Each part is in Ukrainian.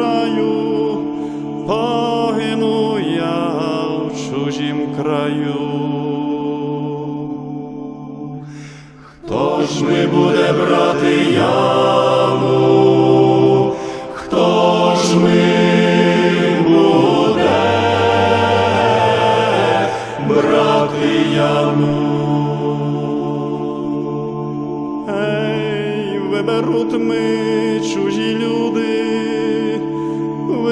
краю, погину я в чужім краю. Хто ж ми буде брати яму? Хто ж ми буде брати яму? Виберуть ми чужі люди,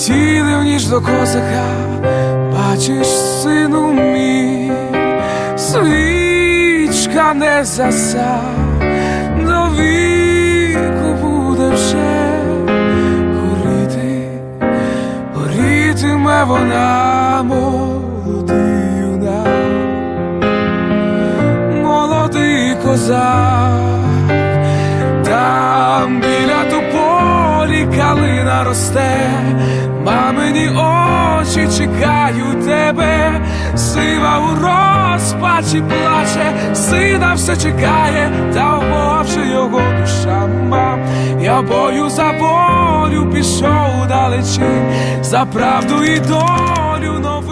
Летіли в ніч до козака, бачиш, сину мій, свічка не заса, до віку буде вже горіти горітиме вона молодий юнак, молодий козак, росте, мамині очі чекають тебе, сива у розпачі плаче, сина все чекає, та вмовчи його душа мам. Я бою за волю пішов далечі, за правду і долю поколінь.